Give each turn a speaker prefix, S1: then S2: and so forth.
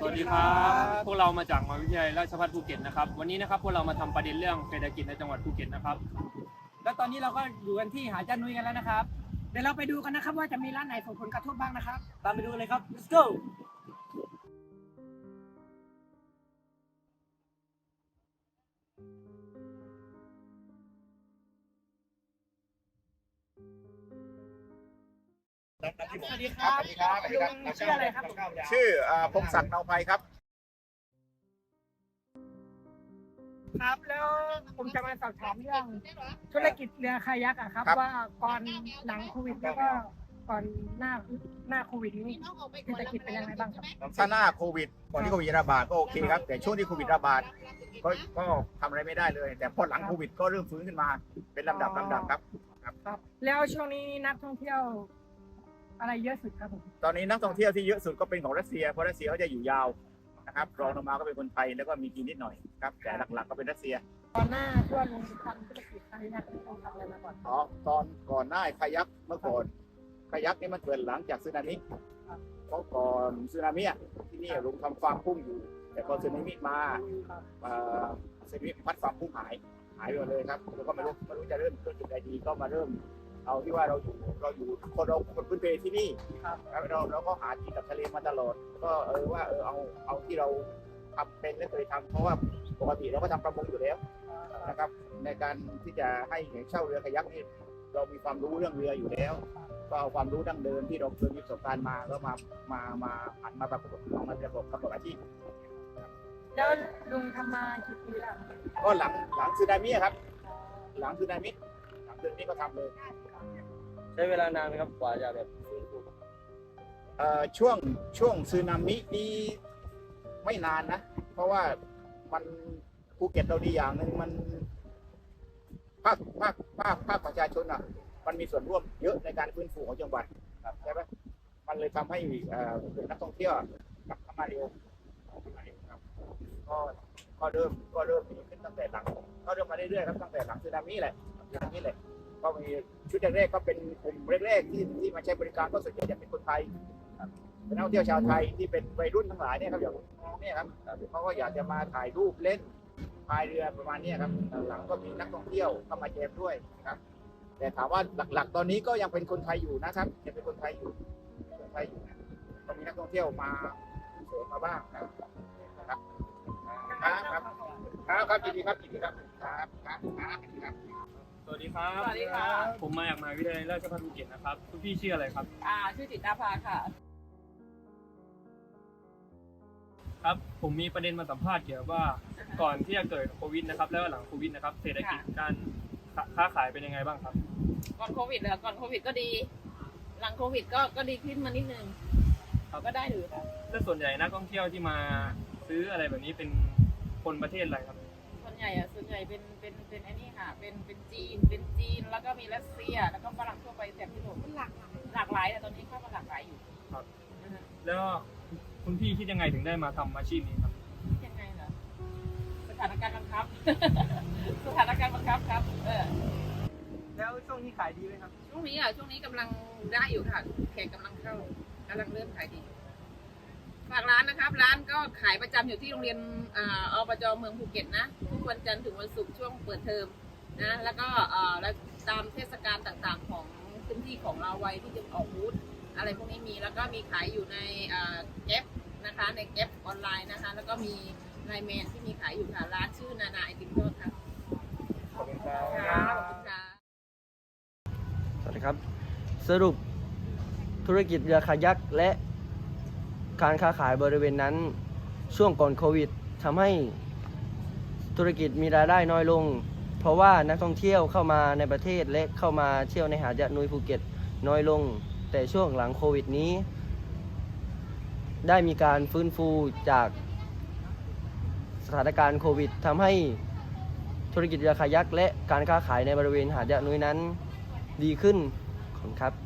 S1: สวัสดีครับ พวกเรามาจากมหาวิทยาลัยราชภัฏภูเก็ตนะครับ วันนี้นะครับพวกเรามาทำประเด็นเรื่องเศรษฐกิจในจังหวัดภูเก็ตนะครับ
S2: แล้วตอนนี้เราก็อยู่กันที่หาดจันนุ้ยกันแล้วนะครับ เดี๋ยวเราไปดูกันนะครับว่าจะมีร้านไหนส่งผลกระทบบ้างนะครับ ตามไปดูกันเลยครับ let's go สวัสดีครับ
S3: สวัสดีครับ
S2: ลุงชื่ออะไรครับ
S3: ชื่ออ่าพงศักดิ์เนาภัยครับ
S2: ครับแล้วผมจะมาสอบถามเรื่องธุรกิจเรือคายักอะครับ
S3: ครับ
S2: ว่าก่อนหลังโควิดแล้วก็ก่อนหน้าหน้าโควิดนี้เศรษฐกิจเป็นยังไงบ้างครับ
S3: ถ้าหน้าโควิดก่อนที่โควิดระบาดก็โอเคครับ แต่ช่วงที่โควิดระบาดก็ก็ทำอะไรไม่ได้เลย แต่พอหลังโควิดก็เริ่มฟื้นขึ้นมาเป็นลำดับลำดับครับ
S2: ครับ แล้วช่วงนี้นักท่องเที่ยว อะไรเยอะสุดครับผม
S3: ตอนนี้นักท่องเที่ยวที่เยอะสุดก็เป็นของรัสเซียเพราะรัสเซียเขาจะอยู่ยาวนะครับรองลงมาก็เป็นคนไทยแล้วก็มีจีนนิดหน่อยครับแต่หลักๆก็เป็นรัสเซีย
S2: ก่อนหน้าช่วงทำธุรกิจคายักนี่ต้องทำอะไรมาก่อน
S3: อ๋อตอนก่อนหน้าคายักเมื่อก่อนคายักนี่มันเกิดหลังจากสึนามิเพราะก่อนสึนามิอะที่นี่ลุงทำฟาร์มกุ้งอยู่ แต่พอสึนามิมา
S2: ครับ
S3: เอ่อเซมิพัดฟาร์มกุ้งหายหายไปหมดเลยครับแล้วก็ไม่รู้ไม่รู้จะเริ่มต้นจุดใดดีก็มาเริ่ม เอาที่ว่าเราอยู่เราอยู่คนเราคนพื้นเพที่นี่
S2: ครับ
S3: แล้วเราเราก็หากินกับทะเลมาตลอด ก็เออว่าเออเอาเอาที่เราทำเป็นและเคยทำเพราะว่าปกติเราก็ทำประมงอยู่แล้วนะครับ ในการที่จะให้เช่าเรือคายักนี่เรามีความรู้เรื่องเรืออยู่แล้ว ก็เอาความรู้ดั้งเดิมที่เราเคยมีประสบการณ์มาก็มามามาหันมาประกอบเอามาประกอบประกอบอาชีพ
S2: แล้วลุงทำมากี่ปีแล้ว
S3: ก็หลังหลังสึนามิอะครับ หลังสึนามิ หลังสึนามิก็ทำเลย
S4: ใช้เวลานานไหมครับกว่าจะแบบฟื้นฟู
S3: เอ่อช่วงช่วงสึนามินี่ไม่นานนะ เพราะว่ามันภูเก็ตเราดีอย่างหนึ่งมันภาคภาคภาคภาคประชาชนอะ มันมีส่วนร่วมเยอะในการฟื้นฟูของจังหวัดครับใช่ไหมมันเลยทำให้เอ่อนักท่องเที่ยวกลับเข้ามาเร็วครับก็ก็เริ่มก็เริ่มมีขึ้นตั้งแต่หลังก็เริ่มมาเรื่อยๆครับตั้งแต่หลังสึนามิแหละ สึนามิแหละก็มีชุดแรกๆก็เป็นกลุ่มแรกๆที่ที่มาใช้บริการก็ส่วนใหญ่จะเป็นคนไทยเป็นนักท่องเที่ยวชาวไทยที่เป็นวัยรุ่นทั้งหลายเนี่ยครับอย่างน้องเนี่ยครับเขาก็อยากจะมาถ่ายรูปเล่นพายเรือประมาณนี้ครับหลังก็มีนักท่องเที่ยวเข้ามาแจมด้วยครับแต่ถามว่าหลักๆ ตอนนี้ก็ยังเป็นคนไทยอยู่นะครับยังเป็นคนไทยอยู่คนไทยอยู่ก็มีนักท่องเที่ยวมาเสริมมาบ้างครับครับครับครับครับครับยินดีครับยินดีครับครับครับครับ
S1: สวัสดีครับ
S5: สวัสดีค่ะ
S1: ผมมาจากมหาวิทยาลัยราชภัฏภูเก็ตนะครับ คุณพี่ชื่ออะไรครับ
S5: อ่า ชื่อจิตราภาค่ะ
S1: ครับ ผมมีประเด็นมาสัมภาษณ์เกี่ยวกับว่า ก่อนที่จะเกิดโควิดนะครับ แล้วก็หลังโควิดนะครับ เศรษฐกิจการค้าขายเป็นยังไงบ้างครับ
S5: ก่อนโควิดเหรอก่อนโควิดก็ดี หลังโควิดก็ก็ดีขึ้นมานิดนึง
S1: ครับ
S5: ก็ได้อยู่ค่ะ
S1: และส่วนใหญ่นักท่องเที่ยวที่มาซื้ออะไรแบบนี้เป็นคนประเทศอะไรครับ
S5: ส่วน ใหญ่อะส่วนใหญ่เป็นเป็นเป็นไอ้นี่ค่ะเป็นเป็นจีน เป็นจีนแล้วก็มีรัสเซีย แล้วก็ฝรั่งทั่วไปแถบยุโรปหลากหลายหลากหลายแต่ตอนนี้เข้ามาหลากหลายอยู่
S1: ครับ
S5: นะฮะ
S1: แล้วคุณพี่คิดยังไงถึงได้มาทำอาชีพนี้ครับ
S5: ยังไงเหรอสถานการณ์บังคับ สถานการณ์บังคับครับเออ
S2: แล้วช่วงนี้ขายดีไหมครับ
S5: ช่วงนี้อะช่วงนี้กำลังได้อยู่ค่ะ แขกกำลังเข้ากำลังเริ่มขายดีฝากร้านนะ ครับร้านก็ขายประจำอยู่ที่โรงเรียนอ่าอบจเมืองภูเก็ตนะทุกวันจันทร์ถึงวันศุกร์ช่วงเปิดเทอมนะแล้วก็อ่าแล้วตามเทศกาลต่างๆของพื้นที่ของเราไว้ที่จะออกบูธอะไรพวกนี้มีแล้วก็มีขายอยู่ในแอปนะคะในแอปออนไลน์นะคะ แล้วก็มีไลน์แมนที่มีขายอยู่ค่ะร้านชื่อนานาไอติมโทษค่ะ
S4: ขอบคุณครับ
S5: ค่ะขอบคุณค่ะ
S4: สวัสดีครับ สรุปธุรกิจเรือคายักและ การค้าขายบริเวณนั้น ช่วงก่อนโควิดทำให้ธุรกิจมีรายได้น้อยลง เพราะว่านักท่องเที่ยวเข้ามาในประเทศและเข้ามาเที่ยวในหาดยะนุยภูเก็ตน้อยลง แต่ช่วงหลังโควิดนี้ ได้มีการฟื้นฟูจากสถานการณ์โควิดทำให้ธุรกิจเรือคายักและการค้าขายในบริเวณหาดยะนุยนั้นดีขึ้นขอบคุณครับ